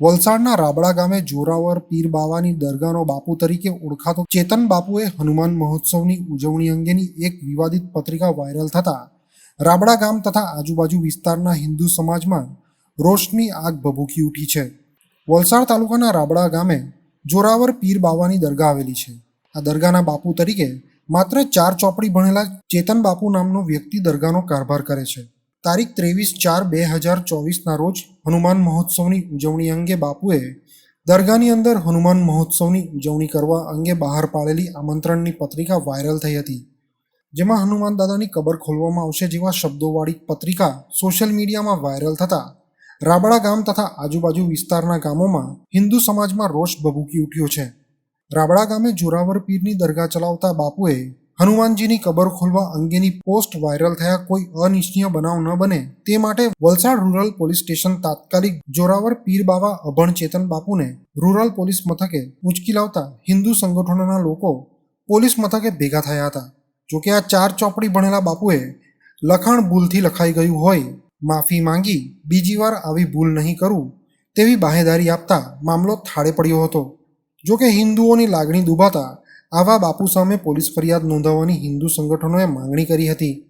વલસાડના રાબડા ગામે જોરાવર પીર બાવાની દરગાહનો બાપુ તરીકે ઓળખાતો ચેતન બાપુએ હનુમાન મહોત્સવની ઉજવણી અંગેની એક વિવાદિત પત્રિકા વાયરલ થતા રાબડા ગામ તથા આજુબાજુ વિસ્તારના હિન્દુ સમાજમાં રોષની આગ ભભૂકી ઉઠી છે. વલસાડ તાલુકાના રાબડા ગામે જોરાવર પીર બાવાની દરગાહ આવેલી છે. આ દરગાહના બાપુ તરીકે માત્ર ચાર ચોપડી ભણેલા ચેતન બાપુ નામનો વ્યક્તિ દરગાહનો કારભાર કરે છે. તારીખ ત્રેવીસ ચાર બે હજાર ચોવીસના રોજ હનુમાન મહોત્સવની ઉજવણી અંગે બાપુએ દરગાહની અંદર હનુમાન મહોત્સવની ઉજવણી કરવા અંગે બહાર પાડેલી આમંત્રણની પત્રિકા વાયરલ થઈ હતી. જેમાં હનુમાન દાદાની કબર ખોલવામાં આવશે જેવા શબ્દોવાળી પત્રિકા સોશિયલ મીડિયામાં વાયરલ થતા રાબડા ગામ તથા આજુબાજુ વિસ્તારના ગામોમાં હિન્દુ સમાજમાં રોષ ભભૂકી ઉઠ્યો છે. રાબડા ગામે જોરાવર પીરની દરગાહ ચલાવતા બાપુએ હનુમાનજીની કબર ખોલવા અંગેની પોસ્ટ વાયરલ થયા કોઈ અનિચ્છનીય બનાવ ન બને તે માટે વલસાડ રૂરલ પોલીસ સ્ટેશન તાત્કાલિક જોરાવર પીર બાવા અભણ ચેતન બાપુને રૂરલ પોલીસ મથકે ઉંચકી લાવતા હિન્દુ સંગઠનોના લોકો પોલીસ મથકે ભેગા થયા હતા. જોકે આ ચાર ચોપડી ભણેલા બાપુએ લખાણ ભૂલથી લખાઈ ગયું હોય, માફી માંગી, બીજી વાર આવી ભૂલ નહીં કરું, તેવી બાહેદારી આપતા મામલો થાળે પડ્યો હતો. જોકે હિન્દુઓની લાગણી દુભાતા આવા બાપુ સામે પોલીસ ફરિયાદ નોંધાવવાની હિન્દુ સંગઠનોએ માંગણી કરી હતી.